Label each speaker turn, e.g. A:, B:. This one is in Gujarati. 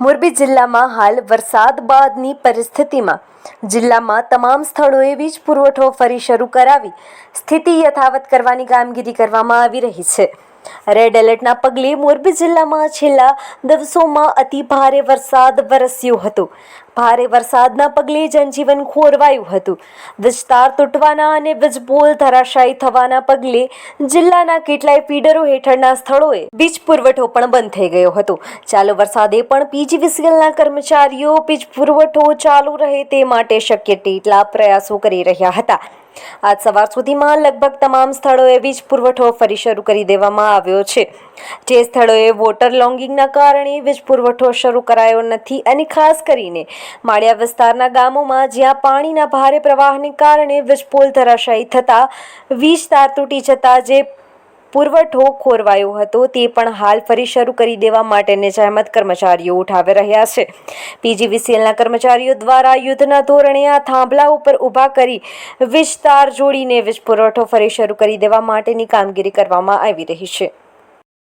A: મોરબી જિલ્લામાં હાલ વરસાદ બાદની પરિસ્થિતિમાં જિલ્લામાં તમામ સ્થળોએ વીજ પુરવઠો ફરી શરૂ કરાવી સ્થિતિ યથાવત કરવાની કામગીરી કરવામાં આવી રહી છે. રેડ એલર્ટના પગલે મોરબી જિલ્લામાં છેલ્લા દિવસોમાં અતિ ભારે વરસાદ વરસ્યો હતો. ભારે વરસાદના પગલે જનજીવન ખોરવાયું હતું. વિસ્તાર તૂટવાના અને વીજપોલ ધરાશાયી થવાના પગલે જિલ્લાના કેટલાય ફીડરો હેઠળના સ્થળોએ વીજ પુરવઠો પણ બંધ થઈ ગયો હતો. ચાલુ વરસાદે પણ પીજીવીસીએલના કર્મચારીઓ વીજ પુરવઠો ચાલુ રહે તે માટે શક્ય તેટલા પ્રયાસો કરી રહ્યા હતા. આજ સવાર સુધીમાં લગભગ તમામ સ્થળોએ વીજ પુરવઠો ફરી શરૂ કરી દેવામાં આવ્યો છે. જે સ્થળોએ વોટર લોંગિંગના કારણે વીજ પુરવઠો શરૂ કરાયો નથી અને ખાસ કરીને માળિયા વિસ્તારના ગામોમાં જ્યાં પાણીના ભારે પ્રવાહને કારણે વીજ પોલ ધરાશાયી થતાં વીજ તાર તૂટી જતા જે પુરવઠો ખોરવાયો હતો, તે પણ હાલ ફરી શરૂ કરી દેવા માટેની જહેમત કર્મચારીઓ ઉઠાવી રહ્યા છે. પીજીવીસીએલના કર્મચારીઓ દ્વારા યુદ્ધના ધોરણે આ થાંભલા ઉપર ઊભા કરી વીજ તાર જોડીને વીજ પુરવઠો ફરી શરૂ કરી દેવા માટેની કામગીરી કરવામાં આવી રહી છે.